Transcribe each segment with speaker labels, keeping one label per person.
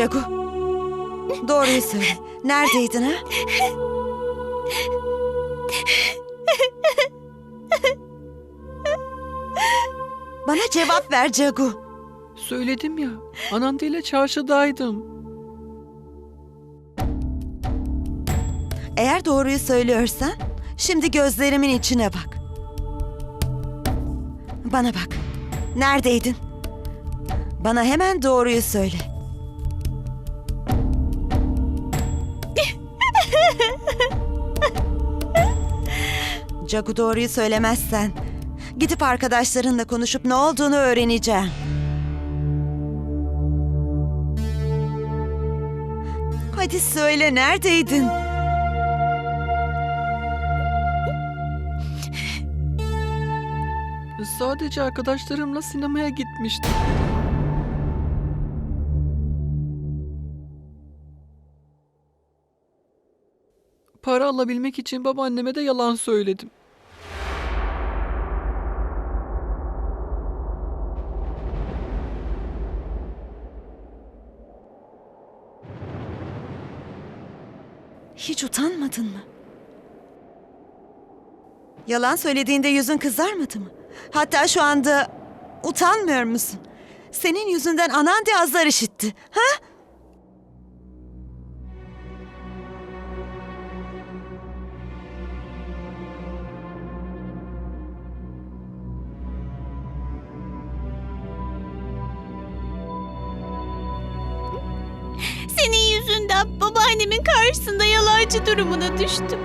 Speaker 1: Cagu. Doğruyu söyle. Neredeydin ha? Bana cevap ver Cagu.
Speaker 2: Söyledim ya. Anandi ile çarşıdaydım.
Speaker 1: Eğer doğruyu söylüyorsan şimdi gözlerimin içine bak. Bana bak. Neredeydin? Bana hemen doğruyu söyle. Cagu doğruyu söylemezsen gidip arkadaşlarınla konuşup ne olduğunu öğreneceğim. Hadi söyle neredeydin?
Speaker 2: Sadece arkadaşlarımla sinemaya gitmiştim. Para alabilmek için babaanneme de yalan söyledim.
Speaker 1: Hiç utanmadın mı? Yalan söylediğinde yüzün kızarmadı mı? Hatta şu anda utanmıyor musun? Senin yüzünden anan de azar işitti. Ha?
Speaker 3: Yüzünden babaannemin karşısında yalancı durumuna düştüm.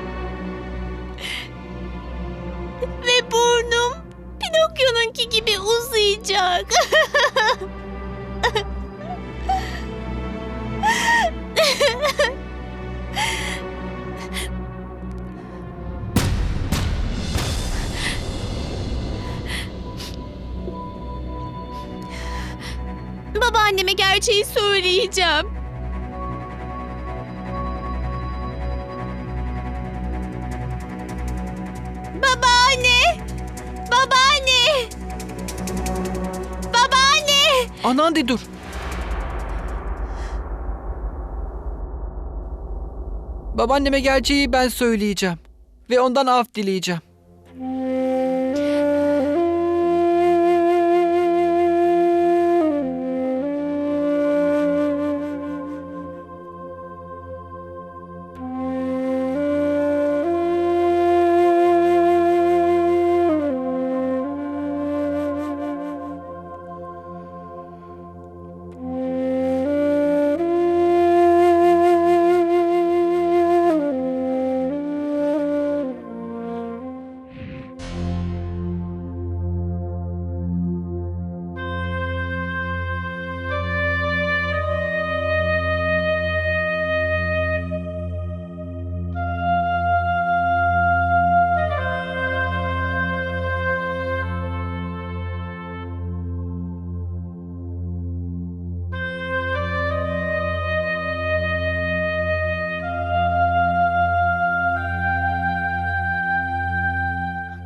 Speaker 3: Ve burnum Pinokyo'nunki gibi uzayacak. Babaanneme gerçeği söyleyeceğim.
Speaker 2: Anandi dur. Babaanneme gerçeği ben söyleyeceğim. Ve ondan af dileyeceğim.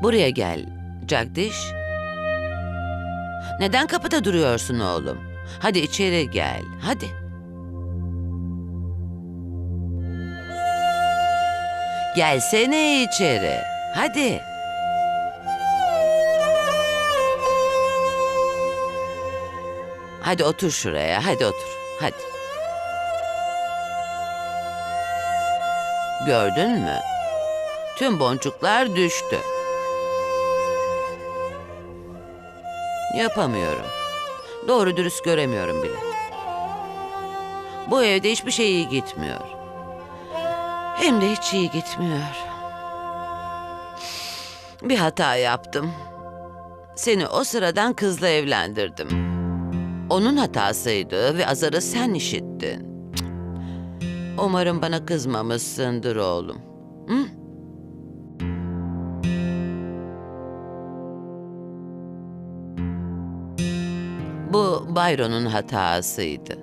Speaker 4: Buraya gel Jagdish. Neden kapıda duruyorsun oğlum? Hadi içeri gel, hadi. Gelsene içeri, hadi. Hadi otur şuraya, hadi otur, hadi. Gördün mü? Tüm boncuklar düştü. Yapamıyorum. Doğru dürüst göremiyorum bile. Bu evde hiçbir şey iyi gitmiyor. Hem de hiç iyi gitmiyor. Bir hata yaptım. Seni o sıradan kızla evlendirdim. Onun hatasıydı ve azarı sen işittin. Umarım bana kızmamışsındır oğlum. Byron'un hatasıydı.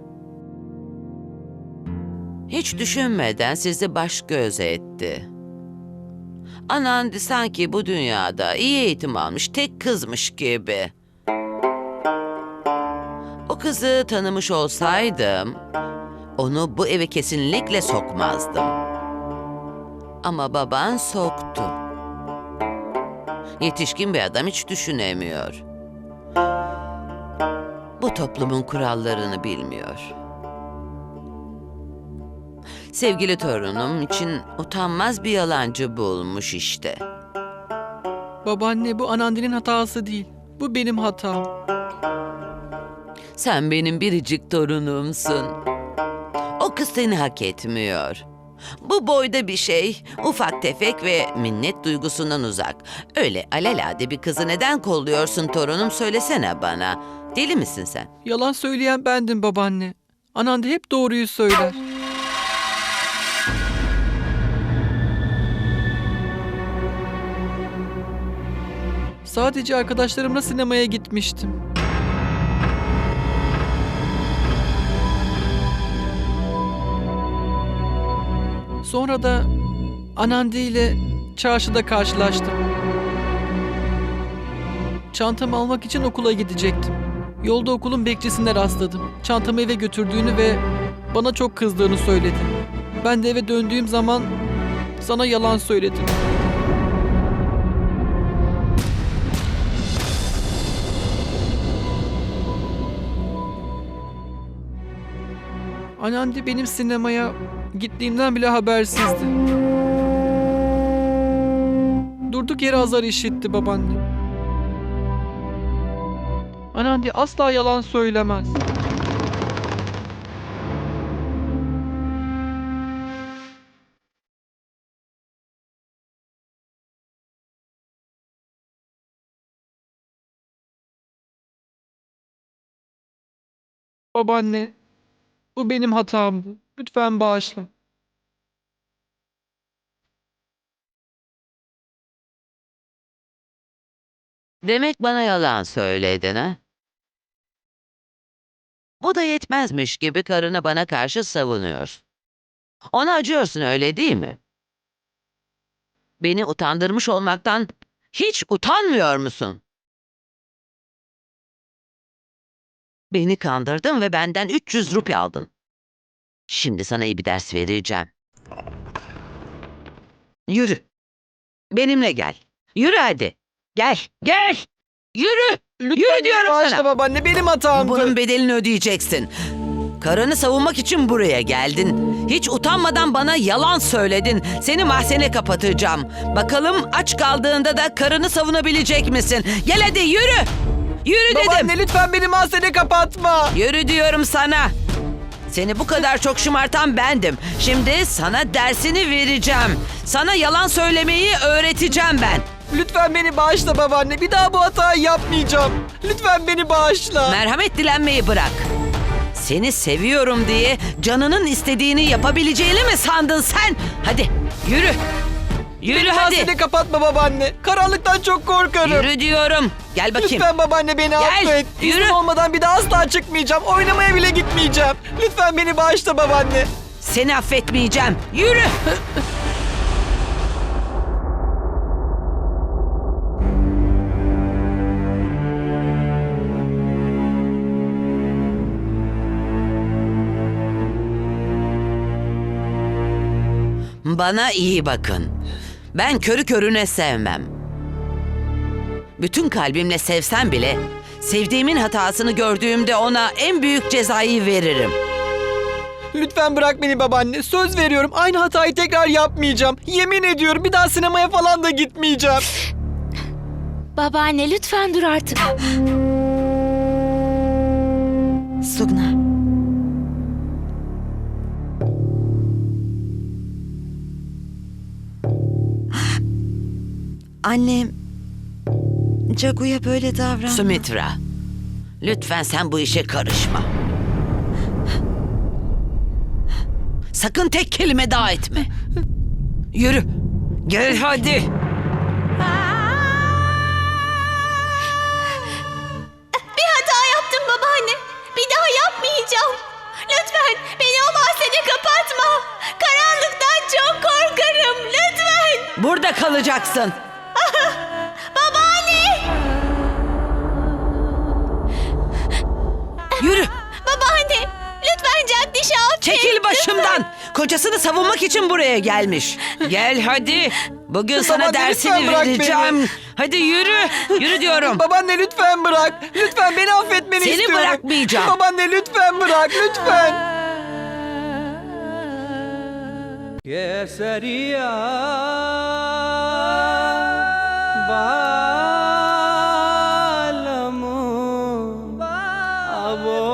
Speaker 4: Hiç düşünmeden sizi baş göz etti. Anandi sanki bu dünyada iyi eğitim almış tek kızmış gibi. O kızı tanımış olsaydım onu bu eve kesinlikle sokmazdım. Ama baban soktu. Yetişkin bir adam hiç düşünemiyor. Bu toplumun kurallarını bilmiyor. Sevgili torunum için utanmaz bir yalancı bulmuş işte.
Speaker 2: Babaanne bu Anandi'nin hatası değil. Bu benim hatam.
Speaker 4: Sen benim biricik torunumsun. O kız seni hak etmiyor. Bu boyda bir şey, ufak tefek ve minnet duygusundan uzak. Öyle alelade bir kızı neden kolluyorsun torunum söylesene bana. Deli misin sen?
Speaker 2: Yalan söyleyen bendim babaanne. Anandi hep doğruyu söyler. Sadece arkadaşlarımla sinemaya gitmiştim. Sonra da Anandi ile çarşıda karşılaştım. Çantamı almak için okula gidecektim. Yolda okulun bekçisine rastladım. Çantamı eve götürdüğünü ve bana çok kızdığını söyledi. Ben de eve döndüğüm zaman sana yalan söyledim. Anandi benim sinemaya gittiğimden bile habersizdi. Durduk yere azar işitti babaanne. Anandi asla yalan söylemez. Babaanne, bu benim hatamdı. Lütfen bağışla.
Speaker 4: Demek bana yalan söyledin ha? Bu da yetmezmiş gibi karını bana karşı savunuyorsun. Ona acıyorsun öyle değil mi? Beni utandırmış olmaktan hiç utanmıyor musun? Beni kandırdın ve benden 300 rupi aldın. Şimdi sana iyi bir ders vereceğim. Yürü. Benimle gel. Yürü hadi. Gel, gel. Yürü. Yürü diyorum
Speaker 2: Bağışla
Speaker 4: sana.
Speaker 2: babaanne benim hatamdı.
Speaker 4: Bunun bedelini ödeyeceksin. Karını savunmak için buraya geldin. Hiç utanmadan bana yalan söyledin. Seni mahzene kapatacağım. Bakalım aç kaldığında da karını savunabilecek misin? Gel hadi yürü. Yürü dedim.
Speaker 2: Babaanne lütfen beni mahzene kapatma.
Speaker 4: Yürü diyorum sana. Seni bu kadar çok şımartan bendim. Şimdi sana dersini vereceğim. Sana yalan söylemeyi öğreteceğim ben.
Speaker 2: Lütfen beni bağışla babaanne. Bir daha bu hatayı yapmayacağım. Lütfen beni bağışla.
Speaker 4: Merhamet dilenmeyi bırak. Seni seviyorum diye canının istediğini yapabileceğini mi sandın sen? Hadi yürü. Yürü
Speaker 2: beni
Speaker 4: hadi.
Speaker 2: mahzene kapatma babaanne. Karanlıktan çok korkarım.
Speaker 4: Yürü diyorum. Gel bakayım.
Speaker 2: Lütfen babaanne beni
Speaker 4: Gel,
Speaker 2: affet.
Speaker 4: yürü.
Speaker 2: İznim olmadan bir daha asla çıkmayacağım. Oynamaya bile gitmeyeceğim. Lütfen beni bağışla babaanne.
Speaker 4: Seni affetmeyeceğim. Yürü. Bana iyi bakın. Ben körü körüne sevmem. Bütün kalbimle sevsem bile sevdiğimin hatasını gördüğümde ona en büyük cezayı veririm.
Speaker 2: Lütfen bırak beni babaanne. Söz veriyorum aynı hatayı tekrar yapmayacağım. Yemin ediyorum bir daha sinemaya falan da gitmeyeceğim.
Speaker 3: Babaanne lütfen dur artık.
Speaker 1: Sugna. Annem Cagu'ya böyle davranma.
Speaker 4: Sumitra, lütfen sen bu işe karışma. Sakın tek kelime daha etme. Yürü. Gel hadi.
Speaker 3: Bir hata yaptım babaanne. Bir daha yapmayacağım. Lütfen beni o mahzene kapatma. Karanlıktan çok korkarım. Lütfen.
Speaker 4: Burada kalacaksın. Yürü.
Speaker 3: Babaanne lütfen Jagdish'i affet.
Speaker 4: Çekil başımdan. Kocasını savunmak için buraya gelmiş. Gel hadi. Bugün sana
Speaker 2: Babaanne,
Speaker 4: dersini
Speaker 2: lütfen
Speaker 4: vereceğim. Hadi yürü. Yürü diyorum.
Speaker 2: Babaanne lütfen bırak. Lütfen beni affetmeni
Speaker 4: Seni
Speaker 2: istiyorum.
Speaker 4: bırakmayacağım.
Speaker 2: Babaanne lütfen bırak lütfen.
Speaker 5: Keseriya Bağ